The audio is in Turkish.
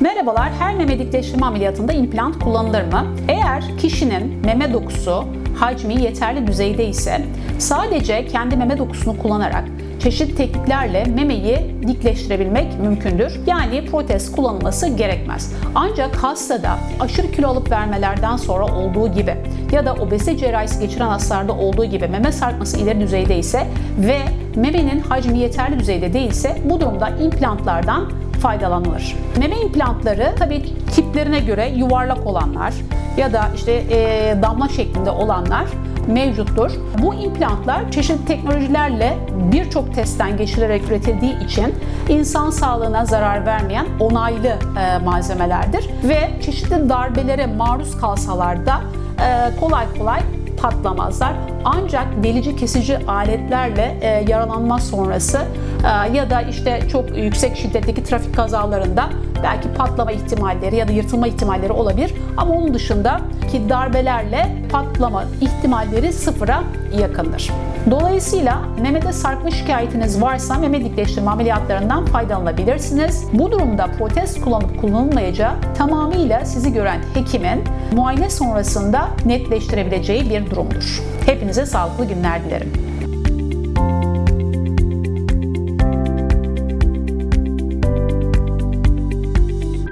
Merhabalar, her meme dikleştirme ameliyatında implant kullanılır mı? Eğer kişinin meme dokusu, hacmi yeterli düzeyde ise sadece kendi meme dokusunu kullanarak çeşitli tekniklerle memeyi dikleştirebilmek mümkündür. Yani protez kullanılması gerekmez. Ancak hastada aşırı kilo alıp vermelerden sonra olduğu gibi ya da obezite cerrahisi geçiren hastalarda olduğu gibi meme sarkması ileri düzeyde ise ve memenin hacmi yeterli düzeyde değilse bu durumda implantlardan faydalanılır. Meme implantları tabii tiplerine göre yuvarlak olanlar ya da işte e, damla şeklinde olanlar mevcuttur. Bu implantlar çeşitli teknolojilerle birçok testten geçirilerek üretildiği için insan sağlığına zarar vermeyen onaylı e, malzemelerdir ve çeşitli darbelere maruz kalsalar da e, kolay kolay patlamazlar. Ancak delici kesici aletlerle e, yaralanma sonrası e, ya da işte çok yüksek şiddetteki trafik kazalarında belki patlama ihtimalleri ya da yırtılma ihtimalleri olabilir. Ama onun dışında ki darbelerle patlama ihtimalleri sıfıra yakındır. Dolayısıyla memede sarkma şikayetiniz varsa meme dikleştirme ameliyatlarından faydalanabilirsiniz. Bu durumda protez kullanıp kullanılmayacağı tamamıyla sizi gören hekimin muayene sonrasında netleştirebileceği bir durumdur. Hepinize sağlıklı günler dilerim.